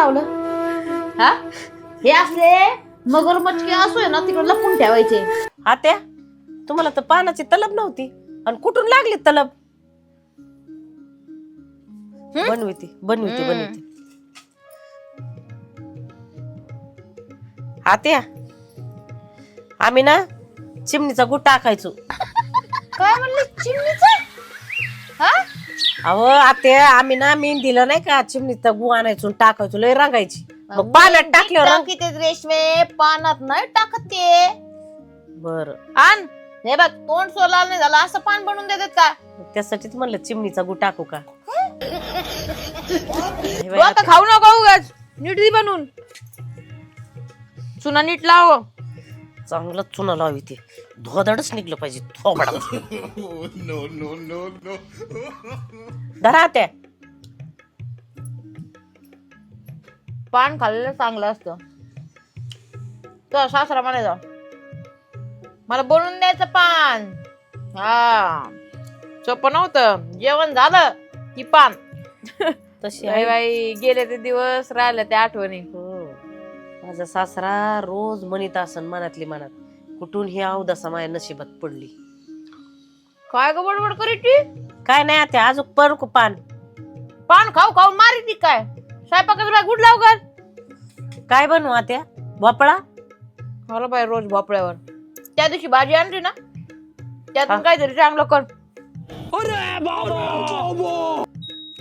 लावलं? हा? हे असले मगरमच्छ असोय ना तिकडे लपून ठेवायचे. आत्या तुम्हाला तर पानाची तलब नव्हती. आणि कुठून लागली तलब? बनविते बनविते. बनविते. आत्या आम्ही ना चिमणीचा गुट टाकायचो. काय म्हणले? चिमणीचं? हा? अहो आत्या आम्ही ना मेहंदीला नाही का चिमणीचा गु आणायचो आणि टाकायचो लय रंगायची. मग पाण्यात टाकल्यावर रंग- टाकी ते रेशमे पानात नाही टाकत ते. बर. आण. हे बघ तोंड सोलाल नाही झालं असं पान बनवून देतात का? त्यासाठीच म्हणलं चिमणीचा गु टाकू का? हे? तू बाई, आता खाऊ नका उगाच. नीट दी बनवून. चुना नीट लाव. चांगलं चुना लावी ते. धोदडच निघलं पाहिजे. थोबडा. धरा त्या पान खाल्लेलं चांगलं असतं. तो सासरा म्हणायचा मला बनवून द्यायचं पान. हा. सोपं नव्हतं. जेवण झालं की पान. तशी बाई आहे. बाई गेले ते दिवस राहिले ते आठवणी. हो. माझा सासरा रोज म्हणीत असन मनातली मनात. कुठून ही अवदसा माझ्या नशिबात पडली? काय ग बडबड करीची काय नाही आता अजून परकू पान. पान खाऊ खाऊ मारी ती काय? स्वयंपाकाला गुड लाव कर काय बनवू आत्या भोपळा? मला बाई रोज भोपळ्यावर. त्या दिवशी भाजी आणली ना. त्यातून काहीतरी चांगलं कर.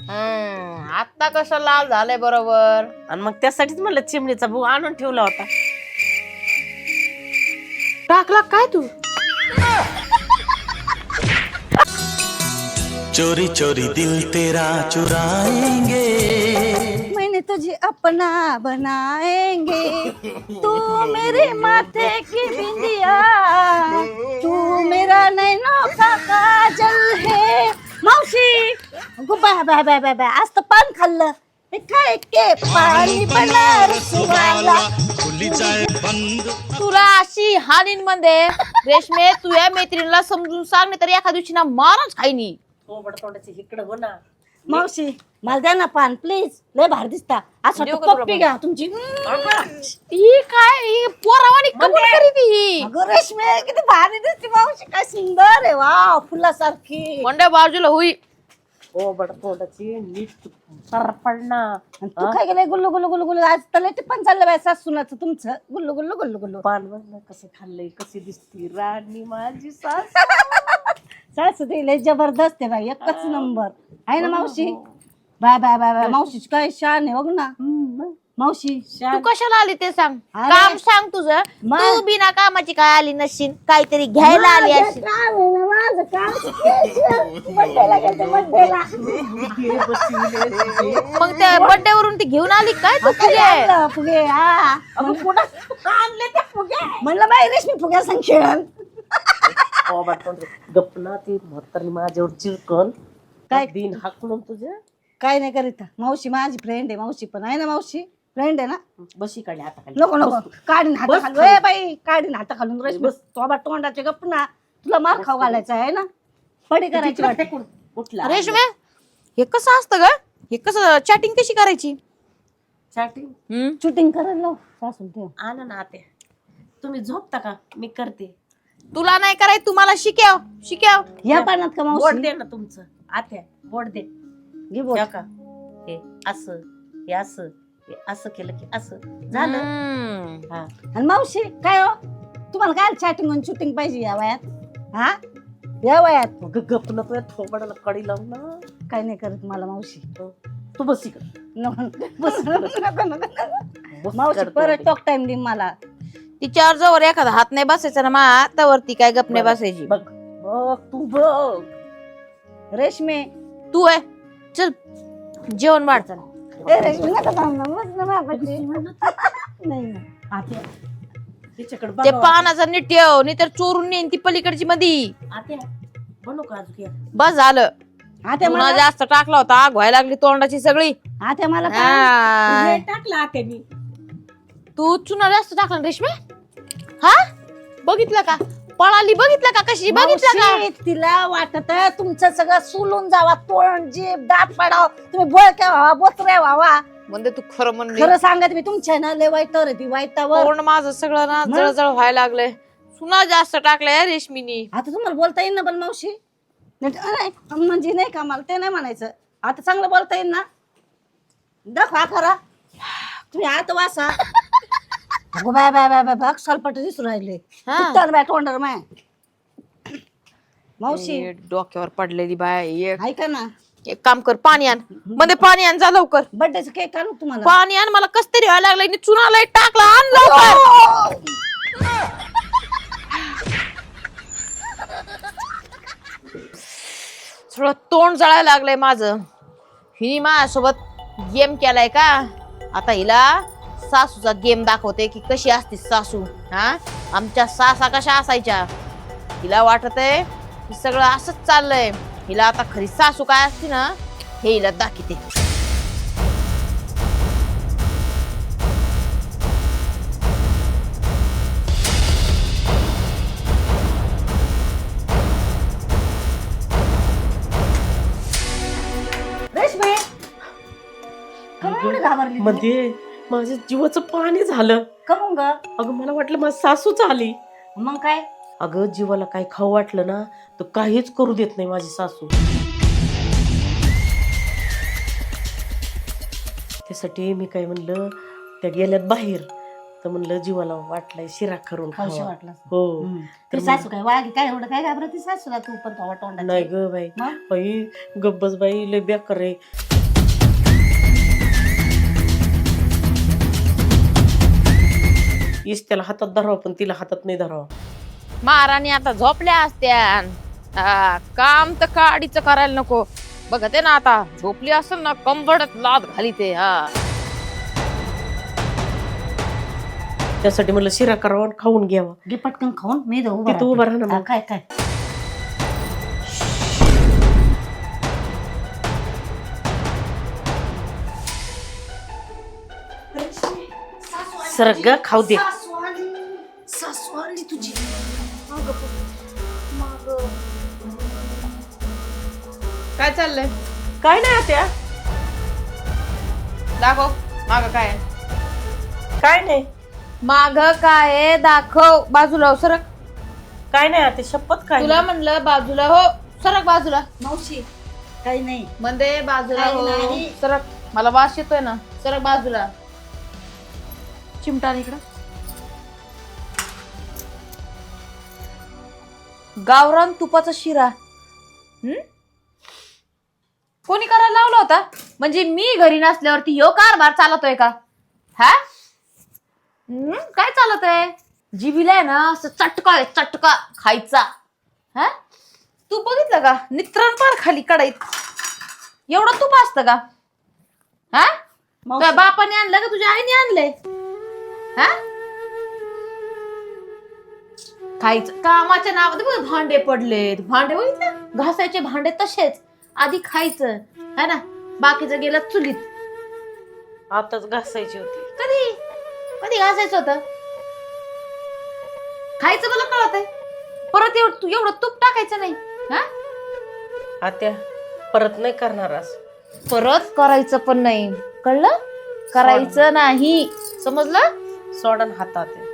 हम्म, आता कसं लाल झालंय बरोबर. आणि मग त्यासाठीच म्हणलं चिमणीचा भू आणून ठेवला होता. टाकला काय तू? चोरी चोरी दिल तेरा चुराएंगे. मैंने तुझे अपना बनाएंगे। तू मेरे माथे की बिंदिया। तू मेरा नैनो का अगो bye bye bye bye bye. आज तर पान खाल्लं. हे काय के पाणी तुला अशी हानीन मध्ये रेशमे तू या मैत्रिणीला समजून सांग नाही तर एका दिवशी ना मारच खाईनी. थोबड तोंडाची इकडं हो ना मावशी मला द्या ना पान प्लीज लय भारी दिसता. देऊ वाटतं का तुला पप्पी पान? घ्या तुमची. ही काय ही पोरावानी कबूल करी ती? अगं रेशमे किती भारी दिसते मावशी. काय सुंदर आहे. वा फुलासारखी. कोंड्या बाजूला होई. थोबड तोंडाची नीट तू काय केलंय? गुल्लू गुल्लू गुल्लू गुल्लू. आज तर लय पण चाललं बाय सासूनाचं तुमचं. गुल्लू गुल्लू गुल्लू गुल्लू. पान बघ कसं खाल्लंय कशी दिसती राणी माझी सास. सासू ते लय जबरदस्त आहे बाई एकच नंबर. आहे ना मावशी? Bye bye bye bye. मावशीची काय शान आहे बघ ना. मावशी तू कशाला आली ते सांग? अरे. काम सांग तुझं. मग? तू बिना कामाची काय आली नसशील काहीतरी घ्यायला आली माझं असेल काम आहे ना, माझं काम special. बड्डेला गेलते, बड्डेला. मग त्या बर्थडे वरून ती घेऊन आली काय तू काय तुझे आणलं फुगे हा. आणले ते फुगे. म्हणलं बाई रेशमी फुग्या थोबड तोंड गपना ती म्हातारी माझ्यावर चिरकन. काय? काय दिन हाकलून तुझे. काय नाही करीत. मावशी माझी फ्रेंड आहे मावशी पण आहे ना मावशी? फ्रेंड आहे ना? बशी काढली हाताखाली नको नको. काढीन हाता बस खालून ए बाई काढीन हाता खालून रेशमी बस. तो तोंडाचे गप्प ना. तुला मार खाऊ घालायचा आहे ना? पडी करायची वाटते फेकून. उठला. रेशमे हे कसं असतं ग? हे कसं चॅटिंग कशी करायची? चॅटिंग शूटिंग करायला लाव सासून ठेव. आणा ना आते तुम्ही झोपता का? मी करते. तुला नाही करायचं तुम्हाला शिकव. शिकव. या पाण्यात का बोट मावशी दे ना तुमचं. आत्या बोट दे. घे बोट. का? हे असं हे असं. हे असं केलं की असं. झालं. हम्म. हा. आणि मावशी काय हो? तुम्हाला काय चॅटिंग आणि शूटिंग पाहिजे या वयात? हा? या वयात? मग गप ना तुझ्या थोबडाला कडी लावून ना. काय नाही करत मला मावशी. तू बस इकडं. नको बस नको, नको, नको. बस मावशी करतो परत. टॉक टाइम दे मला. तिच्यावर जवळ एखादा हात नाही बसायचा ना मा त्यावरती काय गप नाही बसायची. बघ बघ तू बघ. रेशमे. तू आहे चल. जेवण वाढ. आत्या तिच्याकडे ते बघावं. पानाचा नीट ठेव नाही तर चोरून नेईन ती पलीकडची मधी आत्या बनू का अजून या? बस झालं आता मला जास्त टाकला होता आग व्हायला लागली तोंडाची सगळी आता मला काय? हा. टाकलं तू चुना जास्त टाकला ना रेशमे हा बघितलं का पळाली बघितलं का कशी? बघितलं का? मावशी, तिला वाटत तुमचं सगळं सुलून जावा तोंड जीभ दात पडाव. तुम्ही बोळक्या व्हावा? बोचऱ्या व्हावा. म्हणजे तू खरं म्हणली. खरं सांगत मी तुमच्या ना लय वाईटावर आहे ती वाईटावर. पूर्ण माझं सगळं ना मग? जळजळ व्हायला लागलंय. सुना जास्त टाकलंय रेशमीनी. आता तुम्हाला बोलता येईल ना पण मावशी? नाही, नाही, म्हणजे नाही का मला ते नाही म्हणायचं. आता चांगलं बोलता येईल ना? दाखवा खरा. तुम्ही आता वासा. अगो बाय बाय बाय बाय बघ सलपट राहिले. हा. कुत्तान बाय तोंडार माय? मावशी. ए, डोक्यावर पडलेली बाय एक ऐका ना. एक काम कर पाणी आण. मध्ये पाणी आण जा लवकर. बर्थडेचं केक आणू तुम्हाला? पाणी आण मला कस तरी व्हायला लागलंय. चुनाला टाकला आण लवकर. थोडं तोंड जळायला लागलंय माझं. हिने माझ्यासोबत गेम केलाय का? आता हिला सासूचा गेम दाखवते की कशी असते सासू हा? आमच्या सासा कशा असायच्या? हिला वाटत आहे की सगळं असंच चाललंय. हिला आता खरी सासू काय असते ना हे हिला दाखवते. रेशमे! घाबरली तू? माझ्या जीवाचं पाणी झालं. कमून ग? अगं मला वाटलं माझी सासूच आली मग काय? अगं जीवाला काही खाऊ वाटलं ना तर काहीच करू देत नाही माझी सासू. त्यासाठी मी काय म्हणलं त्या गेल्यात बाहेर. तर म्हणलं जीवाला वाटलाय शिरा करून खावा. वाटलं हो. हम्म. तर ती सासू काय वागी काय एवढं काय घाबरत ती सासूला तू पण. नाही ग बाई. मग? बाई गब्बस बाई लय बेकार रे इस त्याला हातात धरावं पण तिला हातात नाही धरावं. महाराणी आता झोपल्या असत्या हा, काम तर काडीचं करायला नको? बघते ना आता झोपली असेल ना कंबरत लाद घाली ते हा. त्यासाठी म्हणलं शिरा करावा आणि खाऊन घ्यावा. घे पटकन खाऊन मी उभं तिथं उभं राहा ना. मग. काय काय? सरक ग खाऊ दे. सासू आली. तुझी. काय चाललंय? काय नाही आत्या. दाखव. माग काय काय नाही. माग काय आहे? दाखव. बाजूला हो, सरक. काय नाही आते शपथ काय तुला म्हणलं बाजूला हो. सरक बाजूला. मावशी काही नाही. म्हणजे बाजूला हो. नाही. सरक. मला वास येतोय ना. सरक बाजूला. चिमटा इकडं. गावरान तुपाचा शिरा. हम्म? कोणी करायला लावला होता? म्हणजे मी घरी नसल्यावरती ह्यो कारभार चालतोय का? हा? हम्म, काय चालत आहे जिबीला आहे ना असं चटका आहे चटका खायचा. हा? तू बघितलं का? नित्रण पार खाली कडाईत एवढं तूप असतं का? हा? तुझ्या बापाने आणलं का? तुझ्या आईने आणलंय. हा? खायचं कामाच्या नावात बघ भांडे पडलेत. भांडे बघितलं घासायचे भांडे तसेच. आधी खायचं है ना? बाकीचं गेलं चुलीत. आताच घासायची होती. कधी? कधी घासायचं होतं? खायचं मला कळत आहे. परत एवढं तू एवढं तूप टाकायचं नाही हा? आत्या परत नाही करणार आज. परत करायचं पण नाही. कळलं? करायचं नाही. समजलं? सोडा न हातात आहे.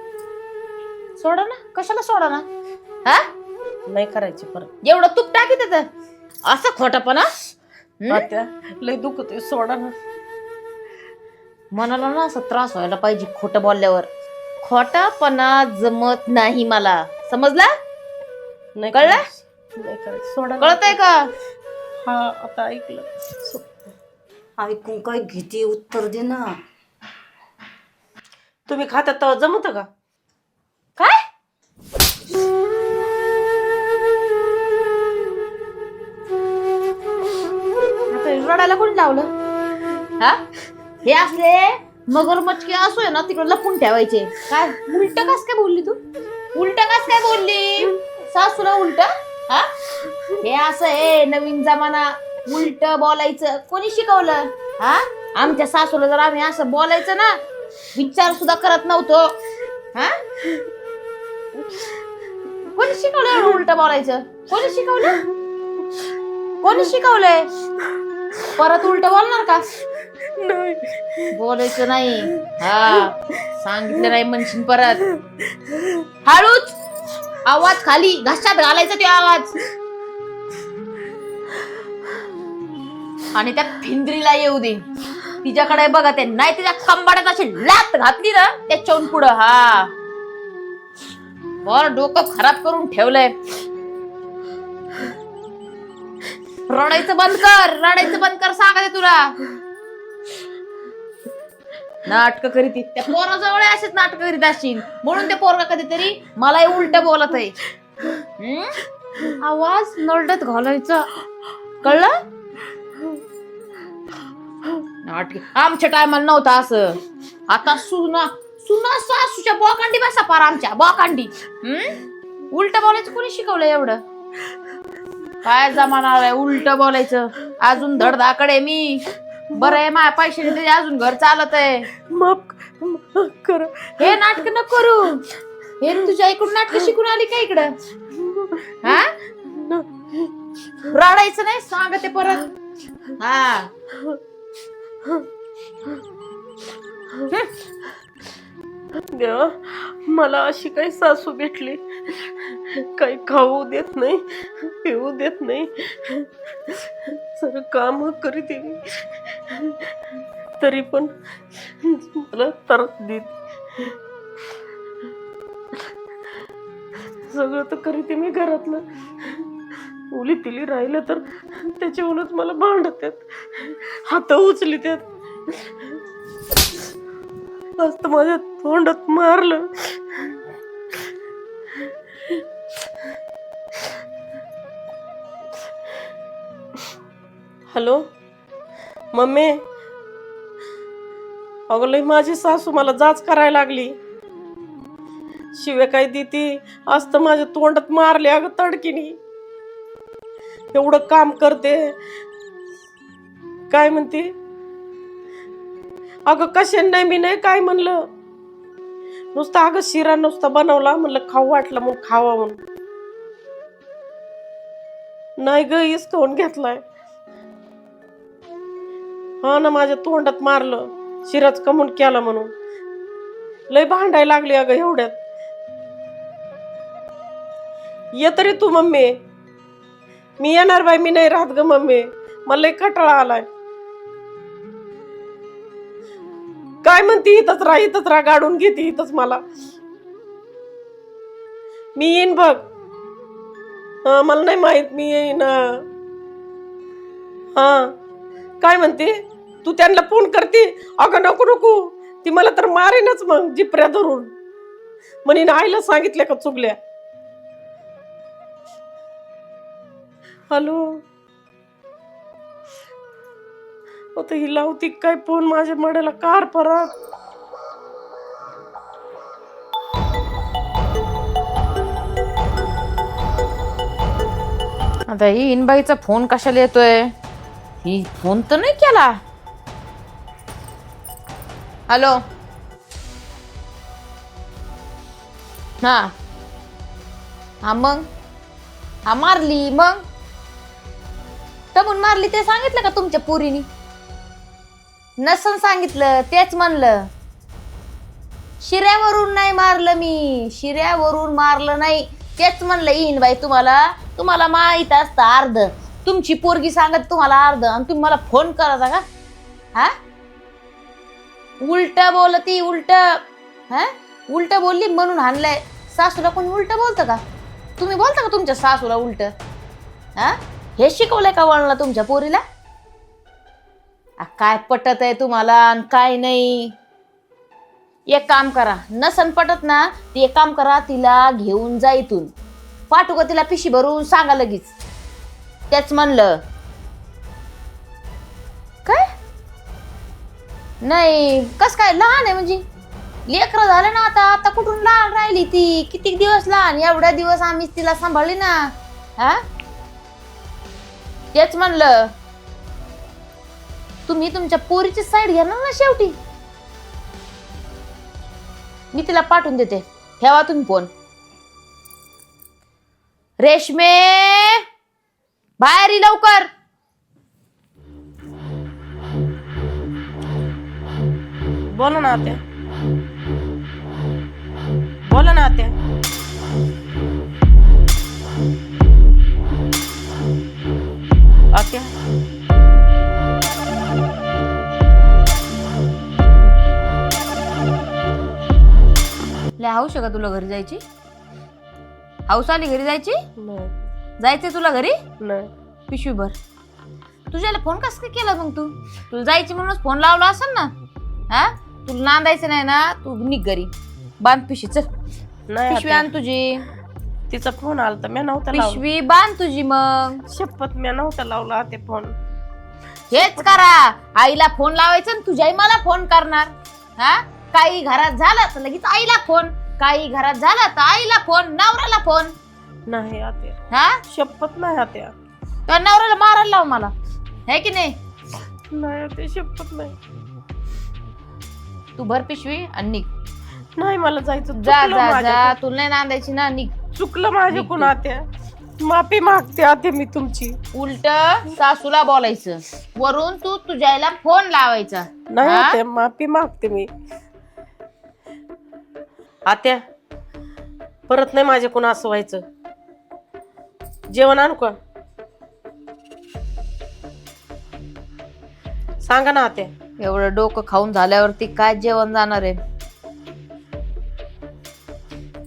सोडा ना कशाला सोडा ना? हा? नाही करायची परत. एवढं तूप टाकी त्याचं असं खोटपणा? हम्म? आत्या लय दुखत सोडा ना. मनाला ना असं त्रास व्हायला पाहिजे खोटं बोलल्यावर. खोटापणा जमत नाही मला. समजला? नाही कळलं? करायचं. नाही करायचं. सोडा ना. कळतंय का? हा आता ऐकलं. सो- ऐकून काय घेते? उत्तर दे ना. तुम्ही खातात तेव्हा जमत का? काय? आता रडायला कोणी लावलं? हा? हे असले मगर मचके असोय ना तिकडे लपून ठेवायचे. काय उलट कस काय बोलली तू? उलट कस काय बोलली? सासूला उलट? हा? हे असं आहे नवीन जमाना उलट बोलायचं. कोणी शिकवलं? हा? आमच्या सासूला जर आम्ही असं बोलायचं ना विचार सुद्धा करत नव्हतो. हा? कोणी शिकवलं उलट बोलायचं? कोणी शिकवलं? कोणी शिकवलंय? परत उलट बोलणार का? नाही. बोलायचं नाही. हा सांगितलं नाही म्हणशील परत. हळूच आवाज खाली घशात घालायचा तो आवाज. आणि त्या फिंदरीला येऊ दे. तिच्याकडे बघा ते. नाही तिच्या कंबाड्यात अशी लात घातली ना त्याच्याहून पुढं हा. बर डोकं खराब करून ठेवलंय. रडायचं बंद कर रडायचं बंद कर सांगते तुला. नाटक करीत त्या पोराजवळ असेच नाटक करीत असतील म्हणून ते पोरगा कधीतरी मला उलट बोलत आहे आवाज नरडत घालायचा. कळलं? नाटक आमच्या टायमाला नव्हतं असं. आता सुना सुना सासूच्या बोकांडी बसा पार आमच्या बोकांडी. हम्म? उलट बोलायचं कोणी शिकवलं एवढं? काय जमाना आलाय उलट बोलायचं. अजून धडधाकडे मी. बरं आहे माझ्या पैशाने तरी अजून घर चालत आहे. माफ माफ कर. हे नाटक न करू. हे तुझ्या इकडून नाटक शिकून आली का इकडं? हा? रडायचं नाही सांगते परत. हा. देवा मला अशी काही सासू भेटली. काही खाऊ देत नाही पिऊ देत नाही. सर काम करीत मी. तरी पण मला त्रास देत. सगळं तर करीते मी घरातलं. उली तिली राहिलं तर त्याच्यावरूनच मला भांडत आहेत हात उचली त्यात आज तर माझ्या तोंडात मारलं. हॅलो? मम्मी? अगं लई माझी सासू मला जाच करायला लागली. शिव्या काय देती आज तर माझ्या तोंडात मारले अगं तडकिनी. एवढं काम करते. काय म्हणते? अगं कशाने नाही मी नाही काय म्हणलं? नुसतं अगं शिरा नुसता बनवला म्हणलं खाऊ वाटलं मग खावा म्हणून. नाही ग इसकावून घेतलाय. हा ना माझ्या तोंडात मारलं. शिराच कमून केला म्हणून. लय भांडायला लागली अगं एवढ्यात. ये तरी तू मम्मी. मी येणार बाई मी नाही राहत ग मम्मी. मला एक कटाळा आलाय. काय म्हणती? इथंच राह इथंच राह गाडून घेते इथंच मला. मी येईन बघ. हा मला नाही माहीत मी येईन. हा. काय म्हणते? तू त्यांना फोन करते? अगं नको नको. ती मला तर मारेनच मग जिपऱ्या धरून. म्हणे आईला सांगितल्या का चुकल्या हॅलो? आता ही लावती काय फोन माझ्या मड्याला? कार परत. आता ही इनबाईचा फोन कशाला येतोय? ही फोन तर नाही केला. हॅलो? हा. हा मग? हा मारली मग? तमून मारली ते सांगितलं का तुमच्या पुरीनी? नसन सांगितलं तेच म्हणलं. शिऱ्यावरून नाही मारलं मी शिऱ्यावरून मारलं नाही. तेच म्हणलं येईन बाई तुम्हाला तुम्हाला माहीत असतं अर्ध. तुमची पोरगी सांगत तुम्हाला अर्ध आणि तुम्ही मला फोन करायचा का? हा? उलट बोलती उलट. हा? उलट बोलली म्हणून हाणलंय. सासूला कोणी उलट बोलतं का? तुम्ही बोलता का तुमच्या सासूला उलट? हा? हे शिकवलंय का वळणला तुमच्या पोरीला? काय पटत आहे तुम्हाला आणि काय नाही? एक काम करा नसन पटत ना ती एक काम करा तिला घेऊन जा इथून. पाठवू का तिला पिशी भरून सांगा लगेच. तेच म्हणलं. काय? नाही कस काय लहान आहे म्हणजे? लेकरं झालं ना आता आता कुठून लहान राहिली ती? किती दिवस लहान? एवढ्या दिवस आम्हीच तिला सांभाळली ना. हा? तेच म्हणलं. तुम्ही तुमच्या पोरीची साईड घेणार ना शेवटी? मी तिला पाठवून देते. ठेवा तुम्ही फोन. रेशमे! बाहेर लवकर. बोला ना आत्या. बोला ना आत्या आत्या. लय हौस आहे का तुला घरी जायची? हौस आली घरी जायची? नाही. जायचंय तुला घरी? नाही. पिशवीभर. तुझ्याला फोन कस काय केला मग तू? तुला जायची म्हणूनच फोन लावला असेल ना? हा? तुला नांदायचं नाही ना? तू निघ घरी. बांध पिशवी चल. नाही पिशवी. आण तुझी. तिचा फोन आलता. मी नव्हता लावला. पिशवी बांध तुझी मग. शपथ मी नव्हता लावला ते फोन हेच करा. आईला फोन लावायचं आणि तुझ्या आई मला फोन करणार. हा? काही घरात झालं तर लगेच आईला फोन काही घरात झालं तर आईला फोन नवऱ्याला फोन नाही आत्या. हा? शपथ नाही आत्या. तर नवऱ्याला मारायला लाव मला. है की नाही? नाही आत्या शपथ नाही. तू भर पिशवी आणि निघ. नाही मला जायचं. जा चुकलं जा जा. माझ्याकडून. तुला नाही नांदायची ना निघ. चुकलं माझ्याकडून आत्या. माफी मागते आते मी तुमची. उलट सासूला बोलायचं. वरून तू तुझ्या आईला फोन लावायचा. नाही हा? आत्या माफी मागते मी. आत्या परत नाही माझ्याकडून असं व्हायचं? जेवण आणू का? सांगा ना आत्या. एवढं डोकं खाऊन झाल्यावरती काय जेवण जाणार आहे?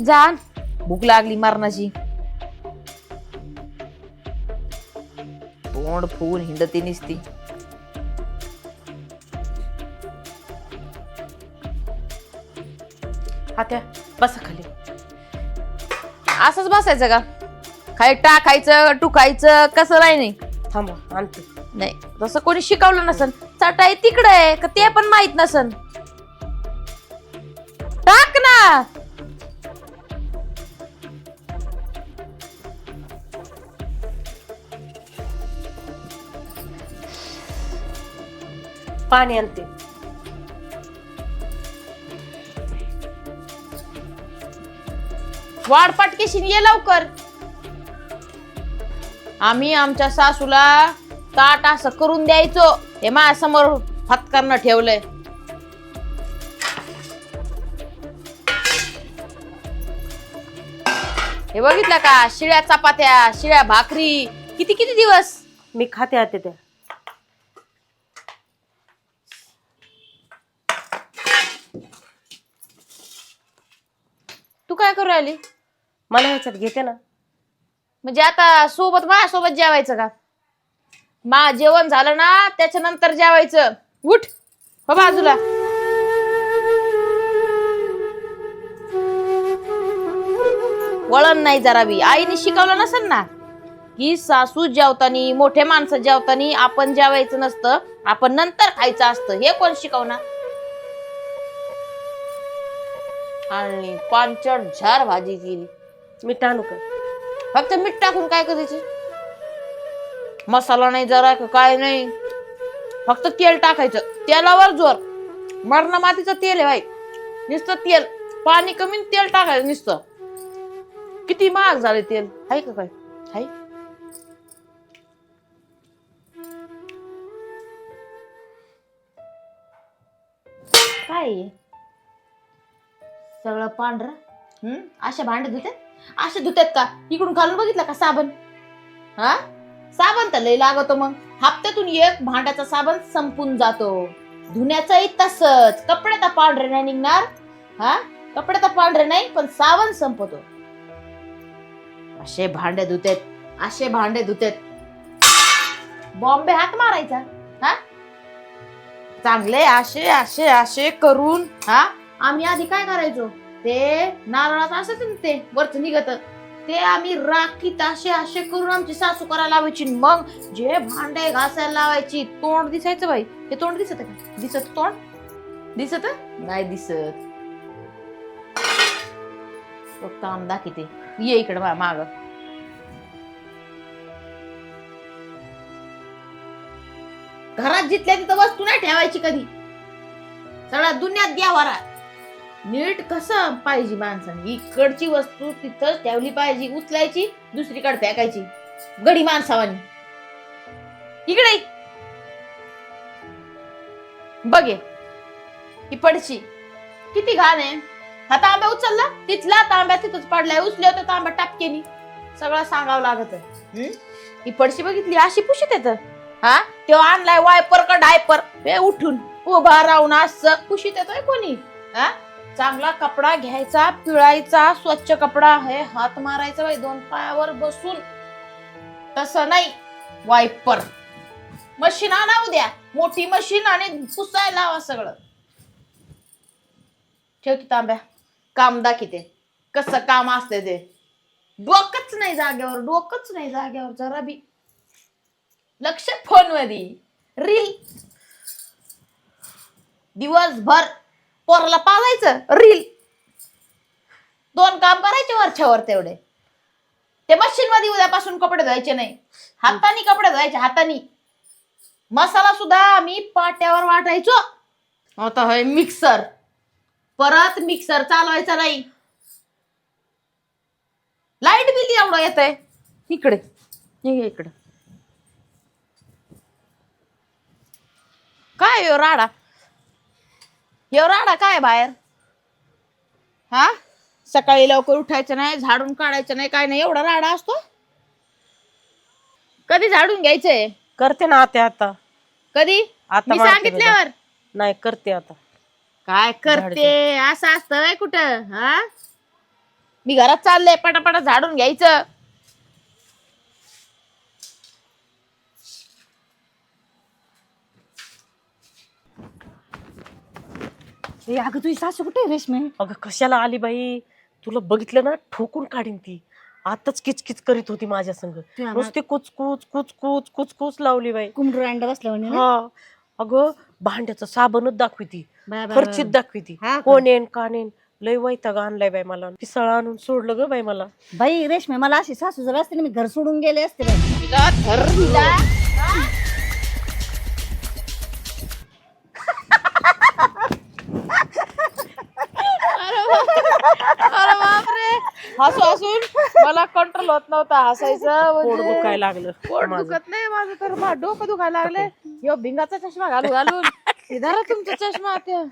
जा भूक लागली मरणाची. तोंड फुगून हिंडती निसती. आत्या बसा खाली. असंच बसायचं का? खाली टाकायचं टुकायचं कसं नाही नाही. थांबा आणते. नाही तसं कोणी शिकवलं नसन चटाई तिकडे आहे का ते पण माहीत नसन. टाक ना! पाणी आणते. वाढ पटकेशी ये लवकर. आम्ही आमच्या सासूला ताट असं करून द्यायचो. हे माझ्यासमोर फतकरणं ठेवलंय. हे बघितलं का? शिळ्या चपात्या शिळ्या भाकरी. किती किती दिवस? मी खाते आते त्या तू काय करू राहिली? मला ह्याच्यात घेते ना. म्हणजे आता सोबत माझ्यासोबत जेवायचं का? मा जेवण झालं ना त्याच्यानंतर जेवायचं. उठ हो बाजूला. वळण नाही जरा बी. आईने शिकवलं नसेल ना? की सासू जेवतानी मोठे माणसं जेवतानी आपण जेवायचं नसतं आपण नंतर खायचं असतं. हे कोण शिकवणार? आणि पांचट झार भाजी केली. मीठ आणू का? फक्त मीठ टाकून काय करायचे? मसाला नाही जरा का काय नाही. फक्त तेल टाकायचं. तेलावर जोर. मरण मातीचं तेल आहे भाई नुसतं तेल. पाणी कमी तेल टाकायचं नुसतं. किती महाग झाले तेल. हाय का काय? हाय. काय आहे? सगळं पांढरं? हम्म? अशा भांडे धुतात? असे धुतात का? इकडून घालून बघितलं का साबण? हा? साबण तर लय लागतो मग. हप्त्यातून एक भांड्याचा साबण संपून जातो. धुण्याचाही तसच. कपडे तर पांढरे नाही निघणार. हा? कपडे तर पांढरे नाही पण साबण संपतो. असे भांडे धुतेत असे भांडे धुतेत बॉम्बे हात मारायचा. हा? चांगले असे असे असे करून हा? आम्ही आधी काय करायचो? ते नारळाचं असत ना ते वरच निघत. ते आम्ही राखीत असे असे करून आमची सासू करायला लावायची. मग जे भांडे घासायला लावायची तोंड दिसायचं बाई. हे तोंड दिसत का? दिसत तोंड? दिसत? नाही दिसत. फक्त आमदा किती ये इकडे माग. घरात जिथल्या तिथं वस्तू नाही ठेवायची कधी. सगळ्या दुनियात द्या वरात. नीट कसं पाहिजे माणसाने? इकडची वस्तू तिथं ठेवली पाहिजे उचलायची दुसरीकडे फेकायची. गडी माणसावानी. इकडे बघे. ही पडशी. किती घाण आहे. हा तांब्या उचलला? तिथला तांब्या तिथंच पडलाय. उचल्या होते तांब्या टापकेनी सगळं सांगावं लागत. ही पडशी बघितली? अशी पुशीत येत हा? तेव्हा आणलाय वायपर का डायपर हे उठून उभा राहून असं पुशीत येतोय कोणी? हा? चांगला कपडा घ्यायचा पिळायचा स्वच्छ कपडा हे हात मारायचा बाई दोन पायावर बसून. तसं नाही. वायपर. मशीन आणा उद्या मोठी मशीन आणि पुसायला लावा सगळं. ठेवते तांब्या. काम दाखिते कसं काम असते ते. डोकच नाही जागेवर डोकच नाही जागेवर. जरा बी. लक्ष फोनमध्ये रील दिवसभर. पोराला पाजायचं रील दोन काम करायचे वरच्यावर तेवढे. ते मशीन मध्ये उद्यापासून कपडे धुवायचे नाही. हाताने कपडे धुवायचे हाताने. मसाला सुद्धा आम्ही पाट्यावर वाटायचो. आता होय मिक्सर परत मिक्सर चालवायचा नाही. लाइट बिल एवढं येत आहे इकडे हे इकडे. काय राडा? यो राडा काय बाहेर? हा? सकाळी लवकर उठायचं नाही झाडून काढायचं नाही काय नाही एवढा राडा असतो? कधी झाडून घ्यायचंय? करते ना आता आता. कधी? आता मी मारते सांगितल्यावर? नाही करते आता. काय करते? असं असतं कुठं हा? मी घरात चाललंय पटापटा झाडून घ्यायचं. ए, अगं तुझी सासू कुठे आहे रेशमे? अगं कशाला आली बाई? तुला बघितलं ना ठोकून काढीन ती. आताच किचकिच करीत होती माझ्या संग. आम्हा- नुसती कुचकुच कुचकुच कुचकुच लावली बाई. कुंडू अंडा बसल्या म्हणे ना? हा. अगं भांड्याचं साबणच दाखविती बाय, बाय, खर्चीत बाय. दाखविती हा का? कोण येईन का नेन लय वैताग आणलाय बाई मला. पिसळ आणून सोडलं ग बाई मला. बाई रेशमे मला अशी सासू जर असते ना मी घर सोडून गेले असते बाई. तिला अरे बापरे. हसू हसून मला कंट्रोल होत नव्हता हसायचं पोट म्हणजे. दुखायला लागलं. पोट माझं. दुखत नाही माझं तर मा- डोकं दुखायला लागले यो भिंगाचा चष्मा घालू घालून. इधारा तुमचा चष्मा त्या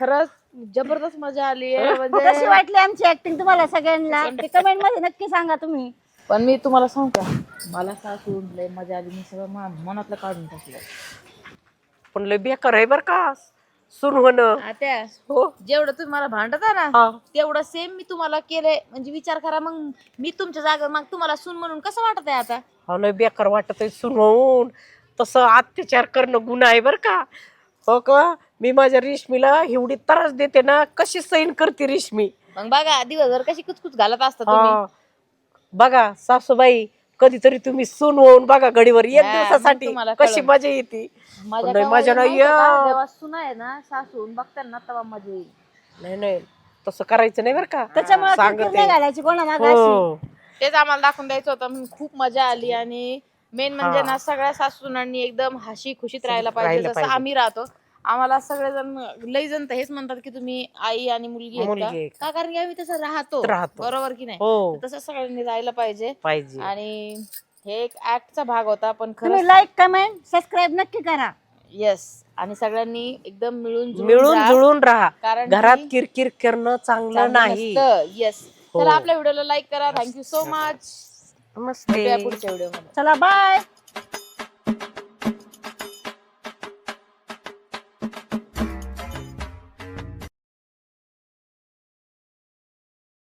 खरंच जबरदस्त मजा आली आहे कशी म्हणजे. वाटली आमची ऍक्टिंग तुम्हाला सगळ्यांना? ते कमेंटमध्ये नक्की सांगा तुम्ही. पण मी तुम्हाला सांगू का? मला सासून लय मजा आली. मी सगळं मा- मनातलं काढून टाकलं पण लय बेकार आहे बर का सुरू होणं. आता हो. जेवढं तुम्ही मला भांडता ना तेवढं सेम मी तुम्हाला केलंय. म्हणजे विचार करा मग मी तुमच्या जागेवर मग तुम्हाला सून म्हणून कसं वाटत आहे आता? हा लय बेकार वाटत आहे सुरू होऊन. तसं अत्याचार करणं गुन्हा आहे बर का. हो का? मी माझ्या रेशमीला एवढी त्रास देते ना कशी सैन करते रेशमी? मग बघा दिवसभर कशी कुचकुच घालत असता तुम्ही. हा. बघा सासूबाई कधीतरी तुम्ही सून होऊन बघा घडीवर एक हा, दिवसासाठी तुम्हाला कशी कळलं. मजा येते. माझ्या नाही, नाही सुना आहे ना सासून बघताना तेव्हा मजा येईल. नाही नाही तसं करायचं नाही बरं का. त्याच्यामुळे सांगते. नाही घालायची कोणा हो. तेच आम्हाला दाखवून द्यायचं होतं म्हणून खूप मजा आली आणि मेन म्हणजे ना सगळ्या सासूनांनी एकदम हशी खुशीत राहायला पाहिजे. राहायला जसं पाहिजे. आम्ही राहतो आम्हाला सगळेजण लई जण तर हेच म्हणतात की तुम्ही आई आणि मुलगी आहेत मुलगी का? आहे. का? कारण की आम्ही तसं राहतो. राहतो. बरोबर की नाही? हो. तसं सगळ्यांनी राहायला पाहिजे. पाहिजे. आणि हे एक ऍक्टचा भाग होता पण तुम्ही खरं लाईक कमेंट सबस्क्राईब नक्की करा. येस आणि सगळ्यांनी एकदम मिळून जुळून मिळून राहा. जुळून राहा. कारण घरात की किरकिर करणं चांगलं नाही. येस हो. तर आपल्या व्हिडिओला लाईक करा. थँक्यू सो मच नमस्ते. पुढच्या व्हिडिओमध्ये चला बाय